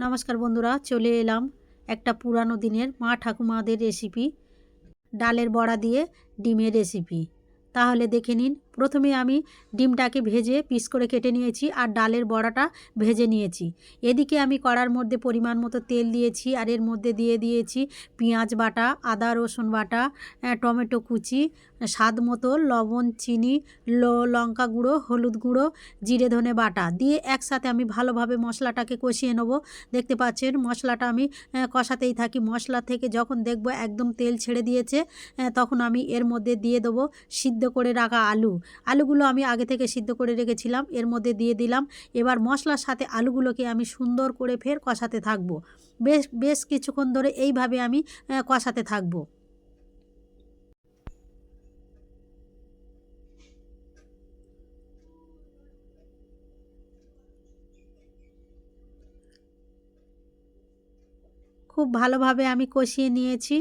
নমস্কার বন্ধুরা, চলে এলাম একটা পুরানো দিনের মা ঠাকুমাদের রেসিপি ডালের বড়া দিয়ে ডিমের রেসিপি তাহলে দেখে নিন প্রথমে আমি ডিমটাকে ভেজে পিস করে কেটে নিয়েছি আর ডালের বড়াটা ভেজে নিয়েছি। এদিকে আমি কড়ার মধ্যে পরিমাণ মতো তেল দিয়েছি আর এর মধ্যে দিয়ে দিয়েছি পেঁয়াজ বাটা, আদা, রসুন বাটা টমেটো কুচি, স্বাদ মতো লবণ, চিনি লঙ্কা গুঁড়ো, হলুদ গুঁড়ো, জিরে, ধনে বাটা। দিয়ে একসাথে আমি ভালোভাবে মশলাটাকে কষিয়ে নেব। দেখতে পাচ্ছেন মশলাটা আমি কষাতেই থাকি। মশলা থেকে যখন দেখব একদম তেল ছেড়ে দিয়েছে তখন আমি এর মধ্যে দিয়ে দেবো সিদ্ধ করে রাখা আলু। আলুগুলো আমি আগে থেকে সিদ্ধ করে রেখেছিলাম, এর মধ্যে দিয়ে দিলাম। এবার মশলার সাথে আলুগুলোকে আমি সুন্দর করে ফের কষাতে থাকব। বেশ বেশ কিছুক্ষণ ধরে এইভাবে আমি কষাতে থাকব। খুব ভালোভাবে আমি কষিয়ে নিয়েছি।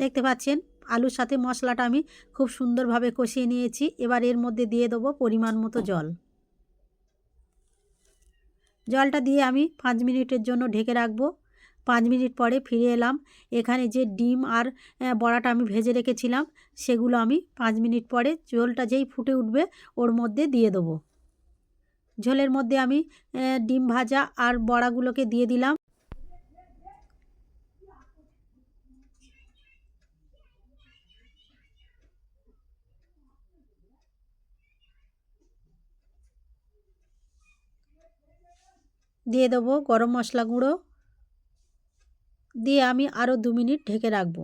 দেখতে পাচ্ছেন? আলুর সাথে মশলাটা আমি খুব সুন্দরভাবে কষিয়ে নিয়েছি। এবার এর মধ্যে দিয়ে দেবো পরিমাণ মতো জল। জলটা দিয়ে আমি পাঁচ মিনিটের জন্য ঢেকে রাখব। পাঁচ মিনিট পরে ফিরে এলাম। এখানে যে ডিম আর বড়াটা আমি ভেজে রেখেছিলাম, সেগুলো আমি পাঁচ মিনিট পরে ঝোলটা যেই ফুটে উঠবে, ওর মধ্যে দিয়ে দেবো। ঝোলের মধ্যে আমি ডিম ভাজা আর বড়াগুলোকে দিয়ে দিলাম। দিয়ে দেবো গরম মশলা গুঁড়ো। দিয়ে আমি আরও দু মিনিট ঢেকে রাখব।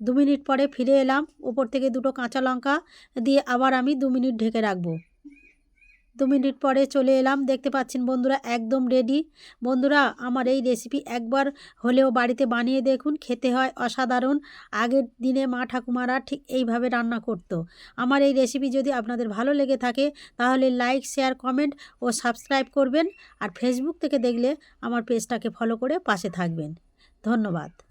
দু মিনিট পরে ফিরে এলাম ওপর থেকে দুটো কাঁচা লঙ্কা দিয়ে আবার আমি দু মিনিট ঢেকে রাখব। দু মিনিট পরে চলে এলাম। দেখতে পাচ্ছেন বন্ধুরা, একদম রেডি বন্ধুরা, আমার এই রেসিপি একবার হলেও বাড়িতে বানিয়ে দেখুন, খেতে হয় অসাধারণ। আগের দিনে মা ঠাকুমারা ঠিক এইভাবে রান্না করতো। আমার এই রেসিপি যদি আপনাদের ভালো লেগে থাকে, তাহলে লাইক শেয়ার কমেন্ট ও সাবস্ক্রাইব করবেন। আর ফেসবুক থেকে দেখলে আমার পেজটাকে ফলো করে পাশে থাকবেন। ধন্যবাদ।